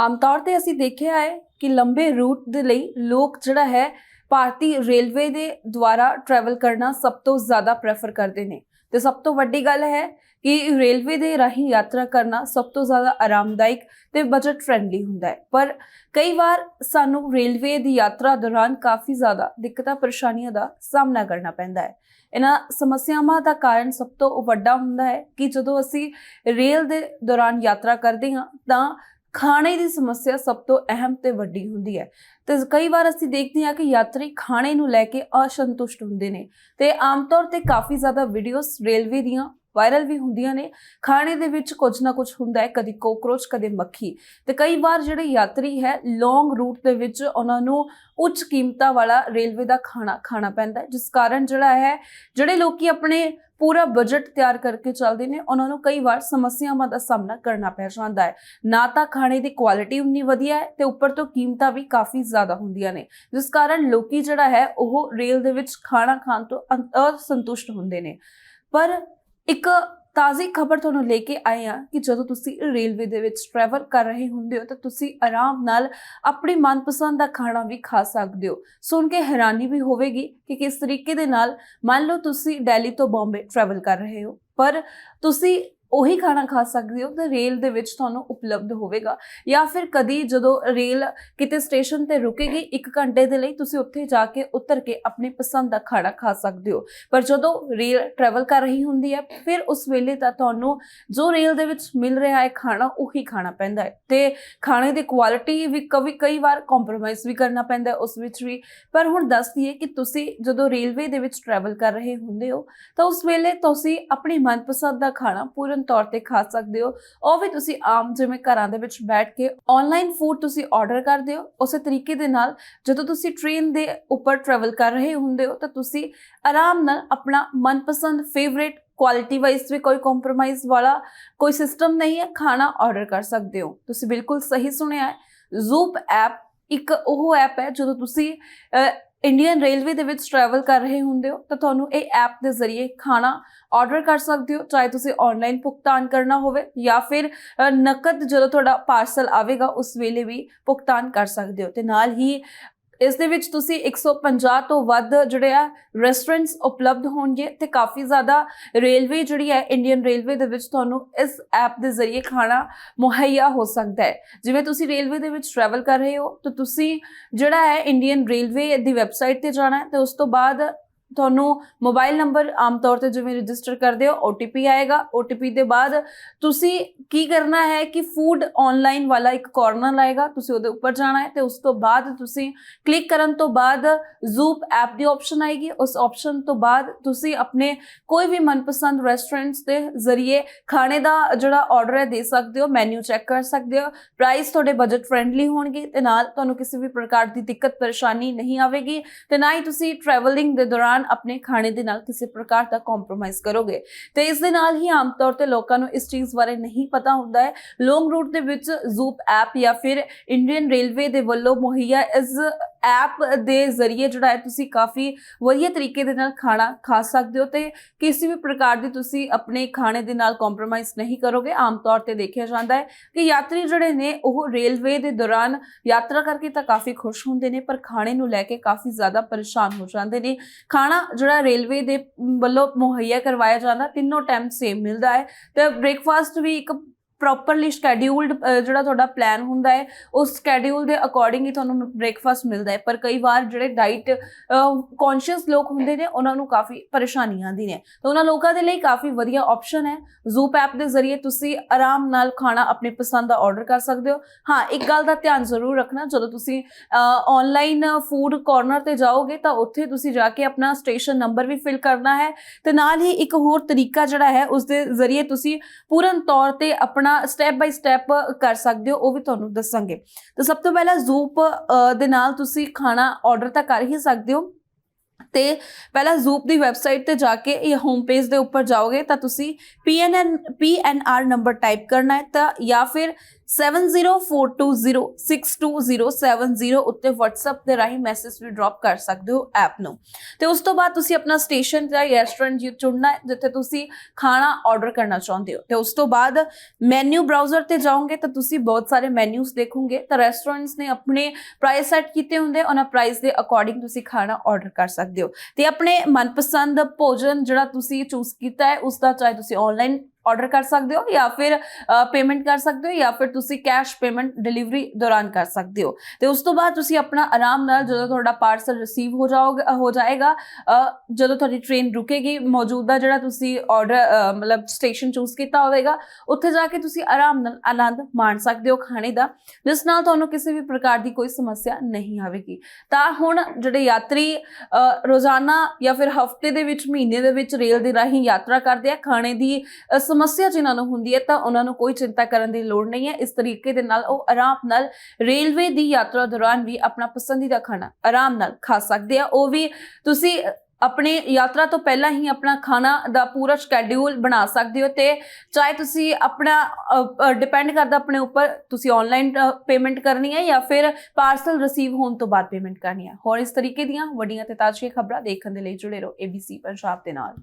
ਆਮ ਤੌਰ ਤੇ ਅਸੀਂ ਦੇਖਿਆ ਹੈ ਕਿ ਲੰਬੇ ਰੂਟ ਦੇ ਲਈ ਲੋਕ ਜਿਹੜਾ ਹੈ ਭਾਰਤੀ ਰੇਲਵੇ ਦੇ ਦੁਆਰਾ ਟਰੈਵਲ ਕਰਨਾ ਸਭ ਤੋਂ ਜ਼ਿਆਦਾ ਪ੍ਰੈਫਰ ਕਰਦੇ ਨੇ। ਤੇ ਸਭ ਤੋਂ ਵੱਡੀ ਗੱਲ ਹੈ ਕਿ ਰੇਲਵੇ ਦੇ ਰਾਹੀਂ ਯਾਤਰਾ ਕਰਨਾ ਸਭ ਤੋਂ ਜ਼ਿਆਦਾ ਆਰਾਮਦਾਇਕ ਤੇ ਬਜਟ ਫ੍ਰੈਂਡਲੀ ਹੁੰਦਾ ਹੈ। ਪਰ ਕਈ ਵਾਰ ਸਾਨੂੰ ਰੇਲਵੇ ਦੀ ਯਾਤਰਾ ਦੌਰਾਨ ਕਾਫੀ ਜ਼ਿਆਦਾ ਦਿੱਕਤਾਂ, ਪਰੇਸ਼ਾਨੀਆਂ ਦਾ ਸਾਹਮਣਾ ਕਰਨਾ ਪੈਂਦਾ ਹੈ। ਇਹਨਾਂ ਸਮੱਸਿਆਵਾਂ ਦਾ ਕਾਰਨ ਸਭ ਤੋਂ ਵੱਡਾ ਹੁੰਦਾ ਹੈ ਕਿ ਜਦੋਂ ਅਸੀਂ ਰੇਲ ਦੇ ਦੌਰਾਨ ਯਾਤਰਾ ਕਰਦੇ ਹਾਂ ਤਾਂ ਖਾਣੇ ਦੀ ਸਮੱਸਿਆ ਸਭ ਤੋਂ ਅਹਿਮ ਤੇ ਵੱਡੀ ਹੁੰਦੀ ਹੈ। ਤੇ ਕਈ ਵਾਰ ਅਸੀਂ ਦੇਖਦੇ ਹਾਂ ਕਿ ਯਾਤਰੀ ਖਾਣੇ ਨੂੰ ਲੈ ਕੇ ਅਸੰਤੁਸ਼ਟ ਹੁੰਦੇ ਨੇ ਤੇ ਆਮ ਤੌਰ ਤੇ ਕਾਫੀ ਜ਼ਿਆਦਾ ਵੀਡੀਓਜ਼ ਰੇਲਵੇ ਦੀਆਂ ਵਾਇਰਲ ਵੀ ਹੁੰਦੀਆਂ ਨੇ। ਖਾਣੇ ਦੇ ਵਿੱਚ ਕੁਝ ਨਾ ਕੁਝ ਹੁੰਦਾ ਹੈ, ਕਦੀ ਕੋਕਰੋਚ ਕਦੇ ਮੱਖੀ। ਤੇ ਕਈ ਵਾਰ ਜਿਹੜੇ ਯਾਤਰੀ ਹੈ ਲੌਂਗ ਰੂਟ ਦੇ ਵਿੱਚ ਉਹਨਾਂ ਨੂੰ ਉੱਚ ਕੀਮਤਾਂ ਵਾਲਾ ਰੇਲਵੇ ਦਾ ਖਾਣਾ ਖਾਣਾ ਪੈਂਦਾ ਜਿਸ ਕਾਰਨ ਜਿਹੜਾ ਹੈ, ਜਿਹੜੇ ਲੋਕੀ ਆਪਣੇ ਪੂਰਾ ਬਜਟ ਤਿਆਰ ਕਰਕੇ ਚੱਲਦੇ ਨੇ, ਉਹਨਾਂ ਨੂੰ ਕਈ ਵਾਰ ਸਮੱਸਿਆਵਾਂ ਦਾ ਸਾਹਮਣਾ ਕਰਨਾ ਪੈ ਜਾਂਦਾ ਹੈ। ਨਾ ਤਾਂ ਖਾਣੇ ਦੀ ਕੁਆਲਿਟੀ ਉਨੀ ਵਧੀਆ ਹੈ ਤੇ ਉੱਪਰ ਤੋਂ ਕੀਮਤਾਂ ਵੀ ਕਾਫੀ ਜ਼ਿਆਦਾ ਹੁੰਦੀਆਂ ਨੇ, ਜਿਸ ਕਾਰਨ ਲੋਕੀ ਜਿਹੜਾ ਹੈ ਉਹ ਰੇਲ ਦੇ ਵਿੱਚ ਖਾਣਾ ਖਾਣ ਤੋਂ ਅਸੰਤੁਸ਼ਟ ਹੁੰਦੇ ਨੇ। ਪਰ ਇੱਕ ਤਾਜ਼ੀ ਖਬਰ ਤੁਹਾਨੂੰ ਲੈ ਕੇ ਆਏ ਹਾਂ ਕਿ ਜਦੋਂ ਤੁਸੀਂ ਰੇਲਵੇ ਦੇ ਵਿੱਚ ਟਰੈਵਲ ਕਰ ਰਹੇ ਹੁੰਦੇ ਹੋ ਤਾਂ ਤੁਸੀਂ ਆਰਾਮ ਨਾਲ ਆਪਣੀ ਮਨਪਸੰਦ ਦਾ ਖਾਣਾ ਵੀ ਖਾ ਸਕਦੇ ਹੋ। ਸੁਣ ਕੇ ਹੈਰਾਨੀ ਵੀ ਹੋਵੇਗੀ ਕਿ ਕਿਸ ਤਰੀਕੇ ਦੇ ਨਾਲ ਮੰਨ ਲਓ ਤੁਸੀਂ ਦਿੱਲੀ ਤੋਂ ਬੰਬੇ ਟਰੈਵਲ ਕਰ ਰਹੇ ਹੋ, ਪਰ ਤੁਸੀਂ ਉਹੀ ਖਾਣਾ ਖਾ ਸਕਦੇ ਹੋ, ਤਾਂ ਰੇਲ ਦੇ ਵਿੱਚ ਤੁਹਾਨੂੰ ਉਪਲਬਧ ਹੋਵੇਗਾ। ਜਾਂ ਫਿਰ ਕਦੀ ਜਦੋਂ ਰੇਲ ਕਿਤੇ ਸਟੇਸ਼ਨ ਤੇ ਰੁਕੇਗੀ 1 ਘੰਟੇ ਦੇ ਲਈ ਤੁਸੀਂ ਉੱਥੇ ਜਾ ਕੇ ਉਤਰ ਕੇ ਆਪਣੀ ਪਸੰਦ ਦਾ ਖਾਣਾ ਖਾ ਸਕਦੇ ਹੋ। ਪਰ ਜਦੋਂ ਰੇਲ ਟਰੈਵਲ ਕਰ ਰਹੀ ਹੁੰਦੀ ਹੈ, ਫਿਰ ਉਸ ਵੇਲੇ ਤਾਂ ਤੁਹਾਨੂੰ ਜੋ ਰੇਲ ਦੇ ਵਿੱਚ ਮਿਲ ਰਿਹਾ ਹੈ ਖਾਣਾ, ਉਹੀ ਖਾਣਾ ਪੈਂਦਾ ਹੈ। ਤੇ ਖਾਣੇ ਦੀ ਕੁਆਲਿਟੀ ਵੀ ਕਵੀ ਕਈ ਵਾਰ ਕੰਪਰੋਮਾਈਜ਼ ਵੀ ਕਰਨਾ ਪੈਂਦਾ ਉਸ ਵਿੱਚ ਵੀ। ਪਰ ਹੁਣ ਦੱਸ ਦਈਏ ਕਿ ਤੁਸੀਂ ਜਦੋਂ ਰੇਲਵੇ ਦੇ ਵਿੱਚ ਟਰੈਵਲ ਕਰ ਰਹੇ ਹੁੰਦੇ ਹੋ, ਤਾਂ ਉਸ ਵੇਲੇ ਤੁਸੀਂ ਆਪਣੀ ਮਨਪਸੰਦ ਦਾ ਖਾਣਾ ਪੂਰਨ ਤੌਰ ਤੇ ਖਾ ਸਕਦੇ ਹੋ। ਉਹ ਵੀ ਤੁਸੀਂ ਆਮ ਜਿਵੇਂ ਘਰਾਂ ਦੇ ਵਿੱਚ ਬੈਠ ਕੇ ਆਨਲਾਈਨ ਫੂਡ ਤੁਸੀਂ ਆਰਡਰ ਕਰਦੇ ਹੋ। ਉਸੇ ਤਰੀਕੇ ਦੇ ਨਾਲ ਜਦੋਂ ਤੁਸੀਂ ਟ੍ਰੇਨ ਦੇ ਉੱਪਰ ਟਰੈਵਲ ਕਰ ਰਹੇ ਹੁੰਦੇ ਹੋ ਤਾਂ ਤੁਸੀਂ ਆਰਾਮ ਨਾਲ ਆਪਣਾ ਮਨਪਸੰਦ ਫੇਵਰੇਟ ਕੁਆਲਿਟੀ ਵਾਈਜ਼ ਵੀ ਕੋਈ ਕੰਪਰੋਮਾਈਜ਼ ਵਾਲਾ ਕੋਈ ਸਿਸਟਮ ਨਹੀਂ ਹੈ, ਖਾਣਾ ਆਰਡਰ ਕਰ ਸਕਦੇ ਹੋ। ਤੁਸੀਂ ਬਿਲਕੁਲ ਸਹੀ ਸੁਣਿਆ ਹੈ। ਜ਼ੂਪ ਐਪ ਇੱਕ ਉਹ ਐਪ ਹੈ ਜਦੋਂ ਤੁਸੀਂ ਇੰਡੀਅਨ ਰੇਲਵੇ ਦੇ ਵਿੱਚ ਟਰੈਵਲ ਕਰ ਰਹੇ ਹੁੰਦੇ ਹੋ, ਤਾਂ ਤੁਹਾਨੂੰ ਇਹ ਐਪ ਦੇ ਜ਼ਰੀਏ ਖਾਣਾ ਆਰਡਰ ਕਰ ਸਕਦੇ ਹੋ, ਚਾਹੇ ਤੁਸੀਂ ਆਨਲਾਈਨ ਭੁਗਤਾਨ ਕਰਨਾ ਹੋਵੇ ਜਾਂ ਫਿਰ ਨਕਦ ਜਦੋਂ ਤੁਹਾਡਾ ਪਾਰਸਲ ਆਵੇਗਾ, ਉਸ ਵੇਲੇ ਵੀ ਭੁਗਤਾਨ ਕਰ ਸਕਦੇ ਹੋ। ਤੇ ਨਾਲ ਹੀ ਇਸ ਦੇ ਵਿੱਚ ਤੁਸੀਂ 150 ਤੋਂ ਵੱਧ ਜਿਹੜੇ ਆ ਰੈਸਟੋਰੈਂਟਸ ਉਪਲਬਧ ਹੋਣਗੇ ਤੇ ਕਾਫੀ ਜ਼ਿਆਦਾ ਰੇਲਵੇ ਜਿਹੜੀ ਹੈ ਇੰਡੀਅਨ ਰੇਲਵੇ ਦੇ ਵਿੱਚ ਤੁਹਾਨੂੰ ਇਸ ਐਪ ਦੇ ਜ਼ਰੀਏ ਖਾਣਾ ਮੁਹੱਈਆ ਹੋ ਸਕਦਾ ਹੈ। ਜਿਵੇਂ ਤੁਸੀਂ ਰੇਲਵੇ ਦੇ ਵਿੱਚ ਟਰੈਵਲ ਕਰ ਰਹੇ ਹੋ, ਤਾਂ ਤੁਸੀਂ ਜਿਹੜਾ ਹੈ ਇੰਡੀਅਨ ਰੇਲਵੇ ਦੀ ਵੈਬਸਾਈਟ ਤੇ ਜਾਣਾ ਹੈ ਤੇ ਉਸ ਤੋਂ ਬਾਅਦ ਤੁਹਾਨੂੰ ਮੋਬਾਈਲ ਨੰਬਰ ਆਮ ਤੌਰ ਤੇ ਜਿਵੇਂ ਰਜਿਸਟਰ ਕਰਦੇ ਹੋ OTP ਆਏਗਾ। OTP ਦੇ ਬਾਅਦ ਤੁਸੀਂ ਕੀ ਕਰਨਾ ਹੈ ਕਿ ਫੂਡ ਆਨਲਾਈਨ ਵਾਲਾ ਇੱਕ ਕਾਰਨਰ ਆਏਗਾ ਤੁਸੀਂ ਉਹਦੇ ਉੱਪਰ ਜਾਣਾ ਹੈ ਤੇ ਉਸ ਤੋਂ ਬਾਅਦ ਤੁਸੀਂ ਕਲਿੱਕ ਕਰਨ ਤੋਂ ਬਾਅਦ ਜ਼ੂਪ ਐਪ ਦੀ ਆਪਸ਼ਨ ਆਏਗੀ। ਉਸ ਆਪਸ਼ਨ ਤੋਂ ਬਾਅਦ ਤੁਸੀਂ ਆਪਣੇ ਕੋਈ ਵੀ ਮਨਪਸੰਦ ਰੈਸਟੋਰੈਂਟਸ ਦੇ ਜ਼ਰੀਏ ਖਾਣੇ ਦਾ ਜਿਹੜਾ ਆਰਡਰ ਹੈ ਦੇ ਸਕਦੇ ਹੋ ਮੈਨੂ ਚੈੱਕ ਕਰ ਸਕਦੇ ਹੋ। ਪ੍ਰਾਈਸ ਤੁਹਾਡੇ ਬਜਟ ਫ੍ਰੈਂਡਲੀ ਹੋਣਗੇ ਤੇ ਨਾਲ ਤੁਹਾਨੂੰ ਕਿਸੇ ਵੀ ਪ੍ਰਕਾਰ ਦੀ ਦਿੱਕਤ, ਪਰੇਸ਼ਾਨੀ ਨਹੀਂ ਆਵੇਗੀ ਤੇ ਨਾ ਹੀ ਤੁਸੀਂ ਟਰੈਵਲਿੰਗ ਦੇ ਦੌਰਾਨ ਆਪਣੇ ਖਾਣੇ ਦੇ ਨਾਲ ਕਿਸੇ ਪ੍ਰਕਾਰ ਦਾ ਕੰਪਰੋਮਾਈਜ਼ ਕਰੋਗੇ? ਤੇ ਇਸ ਦੇ ਨਾਲ ਹੀ ਆਮ ਤੌਰ ਤੇ ਲੋਕਾਂ ਨੂੰ ਇਸ ਚੀਜ਼ ਬਾਰੇ ਨਹੀਂ ਪਤਾ ਹੁੰਦਾ ਹੈ। ਲੌਂਗ ਰੂਟ ਦੇ ਵਿੱਚ ਜ਼ੂਪ ਐਪ ਜਾਂ ਫਿਰ ਇੰਡੀਅਨ ਰੇਲਵੇ ਦੇ ਵੱਲੋਂ ਮੁਹੱਈਆ ਇਸ ਐਪ ਦੇ ਜ਼ਰੀਏ ਜਿਹੜਾ ਹੈ ਤੁਸੀਂ ਕਾਫੀ ਵਧੀਆ ਤਰੀਕੇ ਦੇ ਨਾਲ ਖਾਣਾ ਖਾ ਸਕਦੇ ਹੋ ਤੇ ਕਿਸੇ ਵੀ ਪ੍ਰਕਾਰ ਦੀ ਤੁਸੀਂ ਆਪਣੇ ਖਾਣੇ ਦੇ ਨਾਲ ਕੰਪਰੋਮਾਈਜ਼ ਨਹੀਂ ਕਰੋਗੇ। ਆਮ ਤੌਰ ਤੇ ਦੇਖਿਆ ਜਾਂਦਾ ਹੈ ਕਿ ਯਾਤਰੀ ਜਿਹੜੇ ਨੇ, ਉਹ ਰੇਲਵੇ ਦੇ ਦੌਰਾਨ ਯਾਤਰਾ ਕਰਕੇ ਤਾਂ ਕਾਫੀ ਖੁਸ਼ ਹੁੰਦੇ ਨੇ, ਪਰ ਖਾਣੇ ਨੂੰ ਲੈ ਕੇ ਕਾਫੀ ਜ਼ਿਆਦਾ ਪਰੇਸ਼ਾਨ ਹੋ ਜਾਂਦੇ ਨੇ। ਖਾਣਾ ਜਿਹੜਾ ਰੇਲਵੇ ਦੇ ਵੱਲੋਂ ਮੁਹੱਈਆ ਕਰਵਾਇਆ ਜਾਂਦਾ, ਤਿੰਨੋਂ ਟਾਈਮ ਸੇਮ ਮਿਲਦਾ ਹੈ। ਤੇ ਬ੍ਰੇਕਫਾਸਟ ਵੀ ਇੱਕ ਪ੍ਰੋਪਰਲੀ ਸ਼ੈਡਿਊਲਡ ਜਿਹੜਾ ਤੁਹਾਡਾ ਪਲਾਨ ਹੁੰਦਾ ਹੈ ਉਸ ਸ਼ੈਡਿਊਲ ਦੇ ਅਕੋਰਡਿੰਗ ਹੀ ਤੁਹਾਨੂੰ ਬ੍ਰੇਕਫਾਸਟ ਮਿਲਦਾ ਹੈ। ਪਰ ਕਈ ਵਾਰ ਜਿਹੜੇ ਡਾਈਟ ਕੌਨਸ਼ੀਅਸ ਲੋਕ ਹੁੰਦੇ ਨੇ, ਉਹਨਾਂ ਨੂੰ ਕਾਫੀ ਪਰੇਸ਼ਾਨੀਆਂ ਆਉਂਦੀ ਨੇ। ਤਾਂ ਉਹਨਾਂ ਲੋਕਾਂ ਦੇ ਲਈ ਕਾਫੀ ਵਧੀਆ ਆਪਸ਼ਨ ਹੈ। ਜ਼ੂਪ ਐਪ ਦੇ ਜ਼ਰੀਏ ਤੁਸੀਂ ਆਰਾਮ ਨਾਲ ਖਾਣਾ ਆਪਣੀ ਪਸੰਦ ਦਾ ਆਰਡਰ ਕਰ ਸਕਦੇ ਹੋ। ਹਾਂ, ਇੱਕ ਗੱਲ ਦਾ ਧਿਆਨ ਜ਼ਰੂਰ ਰੱਖਣਾ, ਜਦੋਂ ਤੁਸੀਂ ਆਨਲਾਈਨ ਫੂਡ ਕਾਰਨਰ ਤੇ ਜਾਓਗੇ, ਤਾਂ ਉੱਥੇ ਤੁਸੀਂ ਜਾ ਕੇ ਆਪਣਾ ਸਟੇਸ਼ਨ ਨੰਬਰ ਵੀ ਫਿਲ ਕਰਨਾ ਹੈ। ਤੇ ਨਾਲ ਹੀ ਇੱਕ ਹੋਰ ਤਰੀਕਾ ਜਿਹੜਾ ਹੈ, ਉਸ ਦੇ ਜ਼ਰੀਏ ਤੁਸੀਂ ਪੂਰਨ ਤੌਰ ਤੇ ਆਪਣਾ ਸਟੈਪ ਬਾਈ ਸਟੈਪ ਕਰ ਸਕਦੇ ਹੋ, ਉਹ ਵੀ ਤੁਹਾਨੂੰ ਦੱਸਾਂਗੇ। ਤਾਂ ਸਭ ਤੋਂ ਪਹਿਲਾਂ ਜ਼ੂਪ ਦੇ ਨਾਲ ਤੁਸੀਂ ਖਾਣਾ ਆਰਡਰ ਤਾਂ ਕਰ ਹੀ ਸਕਦੇ ਹੋ। ਤੇ ਪਹਿਲਾਂ ਜ਼ੂਪ ਦੀ ਵੈਬਸਾਈਟ ਤੇ ਜਾ ਕੇ ਇਹ ਹੋਮ ਪੇਜ ਦੇ ਉੱਪਰ ਜਾਓਗੇ ਤਾਂ ਤੁਸੀਂ PNN PNR ਨੰਬਰ ਟਾਈਪ ਕਰਨਾ ਹੈ ਤਾਂ ਜਾਂ ਫਿਰ 7042062070 ਉੱਤੇ WhatsApp ਦੇ ਰਾਹੀਂ ਮੈਸੇਜ ਵੀ ਡ੍ਰੌਪ ਕਰ ਸਕਦੇ ਹੋ ਐਪ ਨੂੰ। ਤੇ ਉਸ ਤੋਂ ਬਾਅਦ ਤੁਸੀਂ ਆਪਣਾ ਸਟੇਸ਼ਨ ਜਾਂ ਰੈਸਟੋਰੈਂਟ ਜੀ ਚੁਣਨਾ ਹੈ, ਜਿੱਥੇ ਤੁਸੀਂ ਖਾਣਾ ਆਰਡਰ ਕਰਨਾ ਚਾਹੁੰਦੇ ਹੋ। ਤੇ ਉਸ ਤੋਂ ਬਾਅਦ ਮੈਨੂ ਬ੍ਰਾਊਜ਼ਰ ਤੇ ਜਾਓਗੇ ਤਾਂ ਤੁਸੀਂ ਬਹੁਤ ਸਾਰੇ ਮੈਨੂਸ ਦੇਖੋਗੇ। ਤਾਂ ਰੈਸਟੋਰੈਂਟਸ ਨੇ ਆਪਣੇ ਪ੍ਰਾਈਸ ਸੈੱਟ ਕੀਤੇ ਹੁੰਦੇ, ਉਹਨਾਂ ਪ੍ਰਾਈਸ ਦੇ ਅਕੋਰਡਿੰਗ ਤੁਸੀਂ ਖਾਣਾ ਆਰਡਰ ਕਰ ਸਕਦੇ ਹੋ। ਤੇ ਆਪਣੇ ਮਨਪਸੰਦ ਭੋਜਨ ਜਿਹੜਾ ਤੁਸੀਂ ਚੂਜ਼ ਕੀਤਾ ਹੈ ਉਸ ਦਾ ਚਾਹੇ ਤੁਸੀਂ ਆਨਲਾਈਨ ਆਰਡਰ ਕਰ ਸਕਦੇ ਹੋ ਜਾਂ ਫਿਰ ਪੇਮੈਂਟ ਕਰ ਸਕਦੇ ਹੋ ਜਾਂ ਫਿਰ ਤੁਸੀਂ ਕੈਸ਼ ਪੇਮੈਂਟ ਡਿਲੀਵਰੀ ਦੌਰਾਨ ਕਰ ਸਕਦੇ ਹੋ। ਤੇ ਉਸ ਤੋਂ ਬਾਅਦ ਤੁਸੀਂ ਆਪਣਾ ਆਰਾਮ ਨਾਲ ਜਦੋਂ ਤੁਹਾਡਾ ਪਾਰਸਲ ਰਿਸੀਵ ਹੋ ਜਾਓਗਾ ਹੋ ਜਾਏਗਾ ਜਦੋਂ ਤੁਹਾਡੀ ਟ੍ਰੇਨ ਰੁਕੇਗੀ, ਮੌਜੂਦਾ ਜਿਹੜਾ ਤੁਸੀਂ ਆਰਡਰ ਮਤਲਬ ਸਟੇਸ਼ਨ ਚੂਜ਼ ਕੀਤਾ ਹੋਵੇਗਾ, ਉੱਥੇ ਜਾ ਕੇ ਤੁਸੀਂ ਆਰਾਮ ਨਾਲ ਆਨੰਦ ਮਾਣ ਸਕਦੇ ਹੋ ਖਾਣੇ ਦਾ, ਜਿਸ ਨਾਲ ਤੁਹਾਨੂੰ ਕਿਸੇ ਵੀ ਪ੍ਰਕਾਰ ਦੀ ਕੋਈ ਸਮੱਸਿਆ ਨਹੀਂ ਆਵੇਗੀ। ਤਾਂ ਹੁਣ ਜਿਹੜੇ ਯਾਤਰੀ ਰੋਜ਼ਾਨਾ ਜਾਂ ਫਿਰ ਹਫ਼ਤੇ ਦੇ ਵਿੱਚ, ਮਹੀਨੇ ਦੇ ਵਿੱਚ ਰੇਲ ਦੇ ਰਾਹੀਂ ਯਾਤਰਾ ਕਰਦੇ ਆ, ਖਾਣੇ ਦੀ ਸਮੱਸਿਆ ਜਿਨ੍ਹਾਂ ਨੂੰ ਹੁੰਦੀ ਹੈ, ਤਾਂ ਉਹਨਾਂ ਨੂੰ ਕੋਈ ਚਿੰਤਾ ਕਰਨ ਦੀ ਲੋੜ ਨਹੀਂ ਹੈ। ਇਸ ਤਰੀਕੇ ਦੇ ਨਾਲ ਉਹ ਆਰਾਮ ਨਾਲ ਰੇਲਵੇ ਦੀ ਯਾਤਰਾ ਦੌਰਾਨ ਵੀ ਆਪਣਾ ਪਸੰਦੀਦਾ ਖਾਣਾ ਆਰਾਮ ਨਾਲ ਖਾ ਸਕਦੇ ਆ। ਉਹ ਵੀ ਤੁਸੀਂ ਆਪਣੇ ਯਾਤਰਾ ਤੋਂ ਪਹਿਲਾਂ ਹੀ ਆਪਣਾ ਖਾਣਾ ਦਾ ਪੂਰਾ ਸ਼ੈਡਿਊਲ ਬਣਾ ਸਕਦੇ ਹੋ ਤੇ ਚਾਹੇ ਤੁਸੀਂ ਆਪਣਾ ਡਿਪੈਂਡ ਕਰਦਾ ਆਪਣੇ ਉੱਪਰ ਤੁਸੀਂ ਆਨਲਾਈਨ ਪੇਮੈਂਟ ਕਰਨੀ ਹੈ ਜਾਂ ਫਿਰ ਪਾਰਸਲ ਰਿਸੀਵ ਹੋਣ ਤੋਂ ਬਾਅਦ ਪੇਮੈਂਟ ਕਰਨੀ ਹੈ। ਹੋਰ ਇਸ ਤਰੀਕੇ ਦੀਆਂ ਵੱਡੀਆਂ ਤੇ ਤਾਜ਼ੀਆਂ ਖਬਰਾਂ ਦੇਖਣ ਦੇ ਲਈ ਜੁੜੇ ਰਹੋ ABC ਪੰਜਾਬ ਦੇ ਨਾਲ।